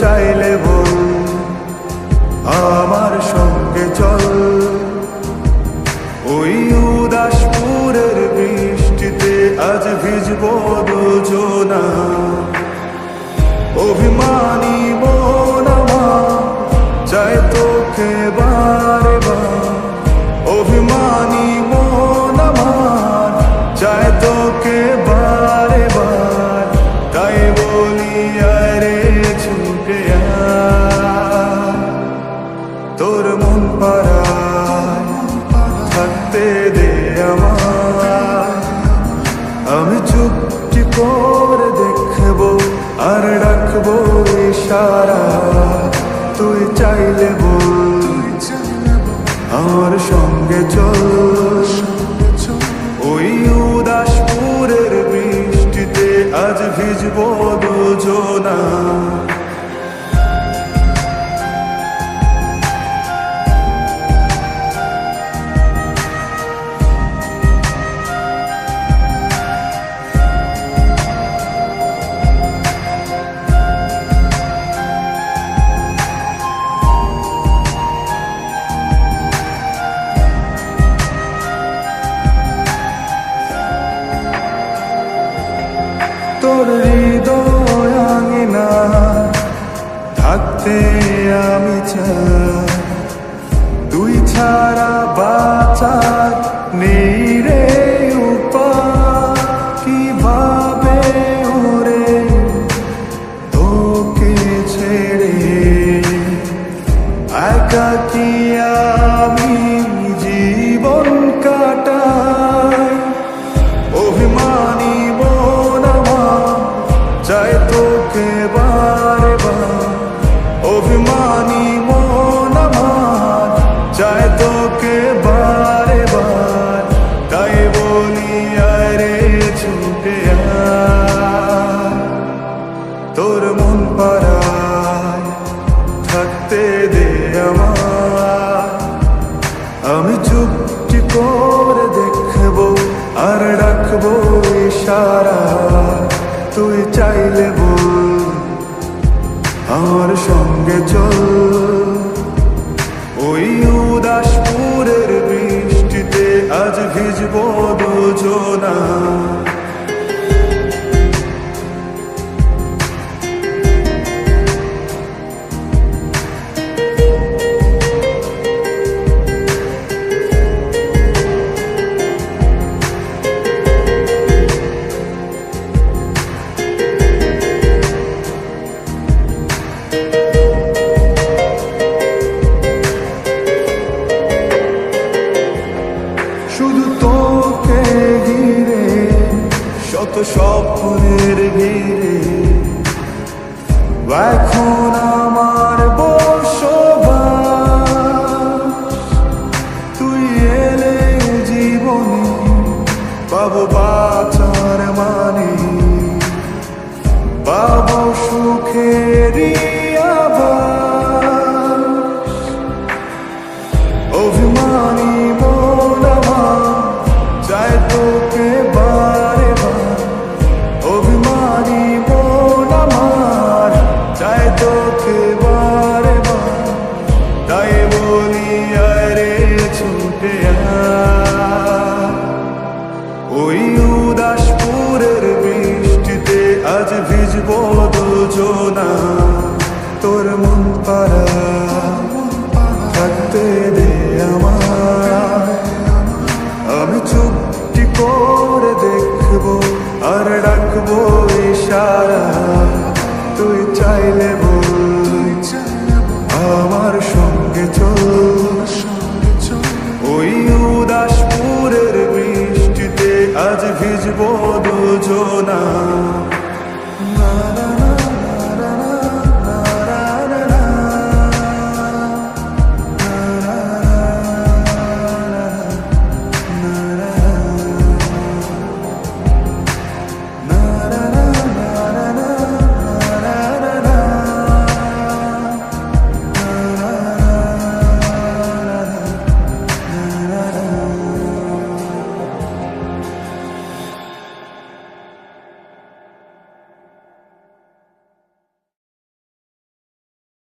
চাইলে পাড়ায় থাকতে দে আমার আমি চুপটি করে দেখব আর ডাকবো ইশারা। তুই চাইলে বল আমার সঙ্গে চল ওই উদাসপুরের বৃষ্টিতে আজ ভিজবো হৃদয় না থাকতে আমি চাই। তুই ছাড়া বাঁচার নেই রে। কি করে দেখব? আর রাখব ইশারা। তুই চাইলে বল আমার সঙ্গে চল। স্বপ্নের ভিড়ে। এখন আজ ভিজব দুজনা। তোর মন পারা থাকতে দে আমার আমি চুপটি করে দেখব আর ডাকবো ইশারা। তুই চাইলে